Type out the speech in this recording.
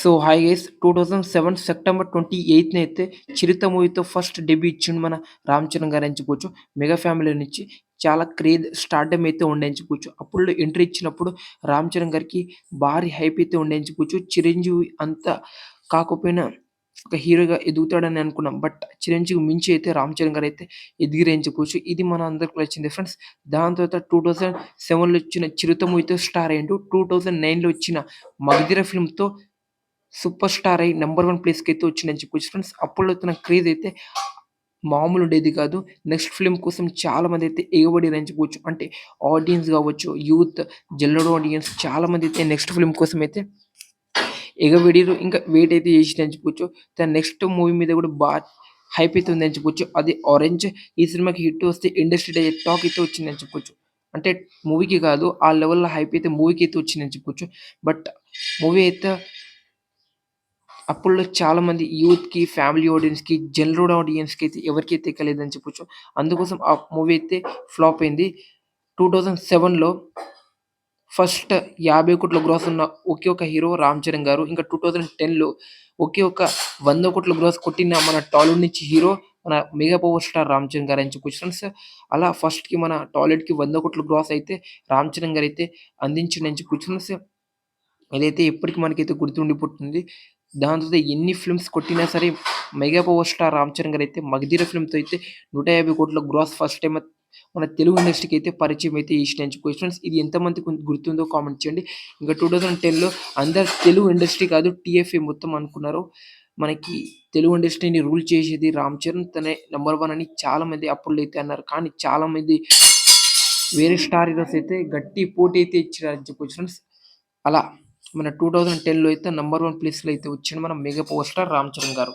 So hi guys two thousand seven September twenty ఎయిత్న అయితే చిరుత మూవీతో first debut ఇచ్చిండు మన రామ్ చరణ్ గారు ఎంచుకోవచ్చు మెగా ఫ్యామిలీ నుంచి చాలా క్రేజ్ స్టార్డమ్ అయితే ఉండే అప్పుడు ఎంట్రీ ఇచ్చినప్పుడు రామ్ చరణ్ గారికి భారీ హైప్ అయితే ఉండే చిరంజీవి అంత కాకపోయినా ఒక హీరోగా ఎదుగుతాడని అనుకున్నాం బట్ చిరంజీవి మించి అయితే రామ్ చరణ్ గారు అయితే ఎదిగిరేయించుకోవచ్చు ఇది మన అందరికి వచ్చింది ఫ్రెండ్స్. దాని తర్వాత టూ థౌజండ్ సెవెన్లో వచ్చిన చిరుత మూవీతో స్టార్ అయ్యిండు. టూ థౌజండ్ నైన్లో వచ్చిన మగధిర ఫిల్మ్తో సూపర్ స్టార్ అయ్యి నెంబర్ వన్ ప్లేస్కి అయితే వచ్చిందని చెప్పుకోవచ్చు ఫ్రెండ్స్. అప్పుడు తన క్రేజ్ అయితే మామూలు ఉండేది కాదు. నెక్స్ట్ ఫిల్మ్ కోసం చాలా మంది అయితే ఎగబడి చెప్పుకోవచ్చు అంటే ఆడియన్స్ కావచ్చు యూత్ జల్లడు ఆడియన్స్ చాలా మంది అయితే నెక్స్ట్ ఫిల్మ్ కోసం అయితే ఎగబడిరు. ఇంకా వెయిట్ అయితే చేసి చెప్పుకోవచ్చు తన నెక్స్ట్ మూవీ మీద కూడా బాగా హైప్ అయితే ఉందని చెప్పొచ్చు. అది ఆరెంజ్ ఈ సినిమాకి హిట్ వస్తే ఇండస్ట్రీ టాక్ అయితే వచ్చిందని చెప్పుకోవచ్చు అంటే మూవీకి కాదు ఆ లెవెల్లో హైప్ అయితే మూవీకి అయితే వచ్చిందని చెప్పవచ్చు బట్ మూవీ అయితే అప్పుల్లో చాలామంది యూత్‌కి, ఫ్యామిలీ ఆడియన్స్‌కి, జనరల్ ఆడియన్స్‌కి అయితే ఎవరికైతే ఎక్కలేదని చెప్పొచ్చు. అందుకోసం ఆ మూవీ అయితే ఫ్లాప్ అయింది. 2007లో ఫస్ట్ యాభై కోట్ల గ్రాస్ ఉన్న ఒకే ఒక హీరో రామ్ చరణ్ గారు. ఇంకా 2010లో ఒకే ఒక వంద కోట్ల గ్రాస్ కొట్టిన మన టాలీవుడ్ నుంచి హీరో మన mega power star Ram Charan garu అని చెప్పొచ్చు ఫ్రెండ్స్. అలా ఫస్ట్‌కి మన టాలీవుడ్‌కి వంద కోట్ల గ్రాస్ అయితే రామ్ చరణ్ గారు అయితే అందించిండని చెప్పొచ్చు ఫ్రెండ్స్. ఇదైతే ఇప్పటికి మనకైతే గుర్తుండిపోతుంది. దాని తర్వాత ఎన్ని ఫిల్మ్స్ కొట్టినా సరే mega power star Ram Charan garu అయితే మగధీర ఫిల్మ్తో అయితే నూట యాభై కోట్ల గ్రాస్ ఫస్ట్ టైం మన తెలుగు ఇండస్ట్రీకి అయితే పరిచయం అయితే చేసిన క్వశ్చన్స్ ఇది ఎంతమందికి గుర్తుందో కామెంట్ చేయండి. ఇంకా టూ థౌజండ్ టెన్లో అందరు తెలుగు ఇండస్ట్రీ కాదు టీఎఫ్ఏ మొత్తం అనుకున్నారు. మనకి తెలుగు ఇండస్ట్రీని రూల్ చేసేది రామ్ చరణ్ తనే నెంబర్ వన్ అని చాలా మంది అప్పుడు అయితే అన్నారు. కానీ చాలా మంది వేరే స్టార్ హీరోస్ అయితే గట్టి పోటీ అయితే ఇచ్చారని చెప్పొచ్చు. ఫ్రెండ్స్ అలా మన టూ థౌజండ్ టెన్లో అయితే నెంబర్ వన్ ప్లేస్లో అయితే వచ్చింది మన mega power star Ram Charan garu.